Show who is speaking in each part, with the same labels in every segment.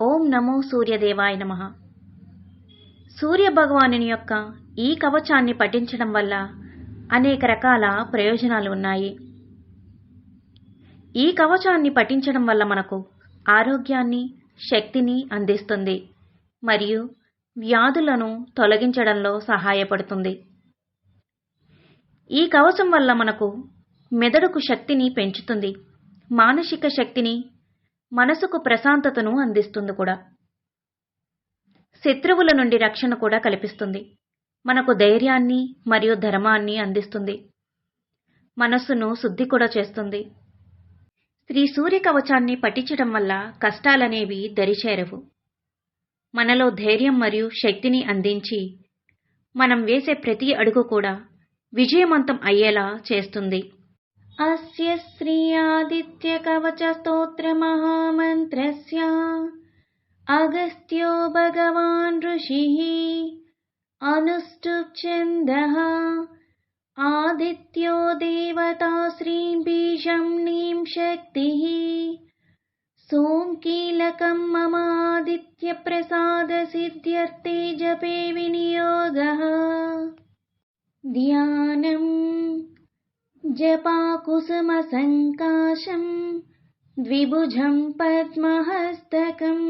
Speaker 1: ఓం నమో సూర్యదేవాయ నమ. సూర్య భగవానుని యొక్క ఈ కవచాన్ని పఠించడం వల్ల అనేక రకాల ప్రయోజనాలు ఉన్నాయి. ఈ కవచాన్ని పఠించడం వల్ల మనకు ఆరోగ్యాన్ని శక్తిని అందిస్తుంది. మరియు వ్యాధులను తొలగించడంలో సహాయపడుతుంది. ఈ కవచం వల్ల మనకు మెదడుకు శక్తిని పెంచుతుంది. మానసిక శక్తిని మనసుకు ప్రశాంతతను అందిస్తుంది కూడా. శత్రువుల నుండి రక్షణ కూడా కల్పిస్తుంది. మనకు ధైర్యాన్ని మరియు ధర్మాన్ని అందిస్తుంది. మనస్సును శుద్ధి కూడా చేస్తుంది. శ్రీ సూర్య కవచాన్ని పఠించడం వల్ల కష్టాలనేవి దరిచేరవు. మనలో ధైర్యం మరియు శక్తిని అందించి మనం వేసే ప్రతి అడుగు కూడా విజయవంతం అయ్యేలా చేస్తుంది. अस्य श्रीयादित्यकवचस्तोत्रमहामन्त्रस्य अगस्त्यो भगवान् ऋषिः अनुष्टुप्छन्दः आदित्यो देवता श्रीम्भिशम्नीम् शक्तिः सोम् कीलकम् मम आदित्यप्रसादसिद्ध्यर्थे जपे विनियोगः ध्यानम् जपाकुसुमसङ्काशम् द्विभुजं पद्महस्तकम्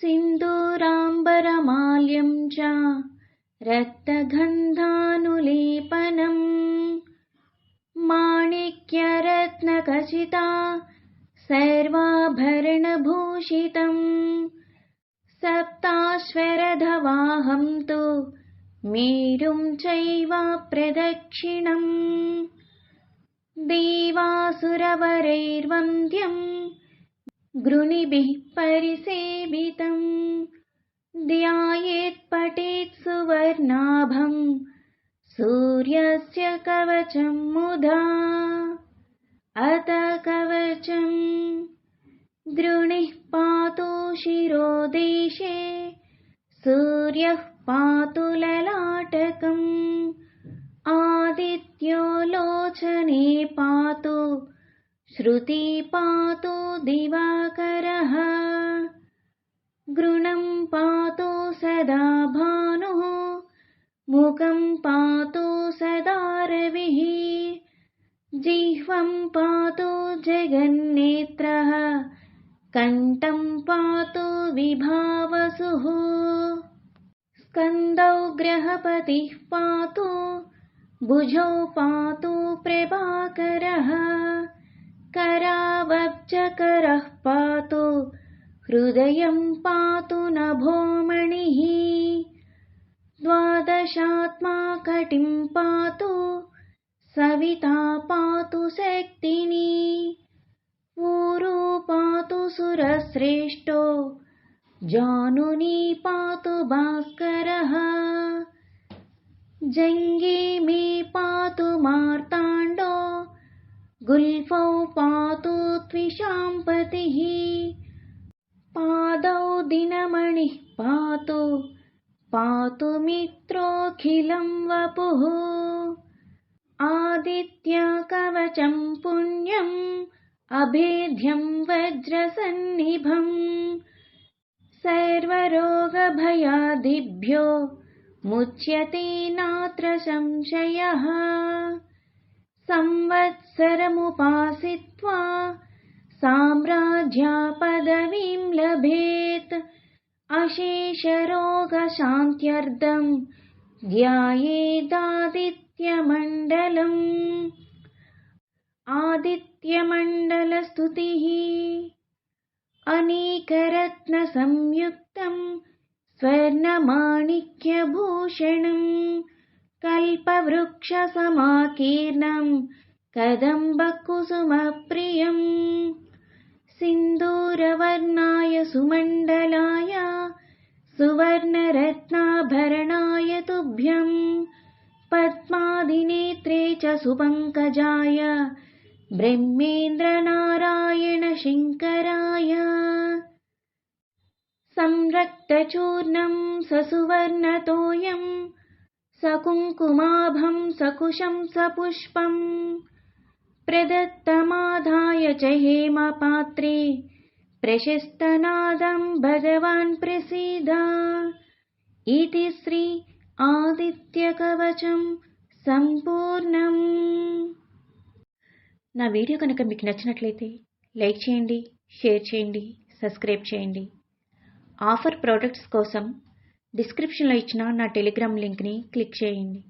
Speaker 1: सिन्दूराम्बरमाल्यं च रक्तगन्धानुलेपनम् माणिक्यरत्नखचिता सर्वाभरणभूषितम्। सप्ताश्वरधवाहं तु मेरुं चैव प्रदक्षिणम्। देवासुरवरैर्वन्द्यम्। गृणिभिः परिसेवितम्। ध्यायेत् पठेत् सुवर्णाभम्। सूर्यस्य कवचं मुदा। अत कवचम् गृणिः पातु शिरोदेशे। सूर्यः पातु श्रुति पातु दिवाकरः। गृणं पातु सदा भानुः। मुखं पातु सदा रविः। जिह्वं पातु जगन्नेत्रः। कण्ठं पातु विभावसुः। स्कन्दौ ग्रहपतिः पातु। भुजौ पातु प्रभाकरः करावब्जकरः पातु हृदयं पातु नभोमणिः द्वादशात्मा कटिं पातु सविता पातु शक्तिनी। ऊरू पातु सुरश्रेष्ठो जानुनी पातु भास्करः। जङ्गे मे पातु मार्ताण्डो गुल्फौ पातु त्विषाम्पतिः पादौ दिनमणिः पातु पातु मित्रोऽखिलं वपुः। आदित्यकवचं पुण्यम् अभेद्यं वज्रसन्निभम्। सर्वरोगभयादिभ्यो मुच्यते नात्र संशयः संवत्सरमुपासित्वा साम्राज्यापदवीं लभेत्। अशेषरोगशान्त्यर्थं ध्यायेदादित्यमण्डलम्। आदित्यमण्डलस्तुतिः। अनेकरत्नसंयुक्तं स्वर्णमाणिक्यभूषणं कल्पवृक्षसमाकीर्णं कदम्बकुसुमप्रियम् सिन्दूरवर्णाय सुमण्डलाय सुवर्णरत्नाभरणाय तुभ्यं पद्मादिनेत्रे च सुपङ्कजाय ब्रह्मेन्द्रनारायणशङ्कराय संरक्तचूर्णं ससुवर्णतोयं सकुङ्कुमाभं सकुशं सपुष्पम् प्रदत्तमाधाय च हेमपात्रे ప్రశస్తనాదం భగవాన్ ప్రసీద ఇది శ్రీ ఆదిత్య కవచం సంపూర్ణం నా వీడియో కనుక మీకు నచ్చినట్లయితే లైక్ చేయండి షేర్ చేయండి సబ్స్క్రైబ్ చేయండి ఆఫర్ ప్రోడక్ట్స్ కోసం డిస్క్రిప్షన్లో ఇచ్చిన నా టెలిగ్రామ్ లింక్ని క్లిక్ చేయండి.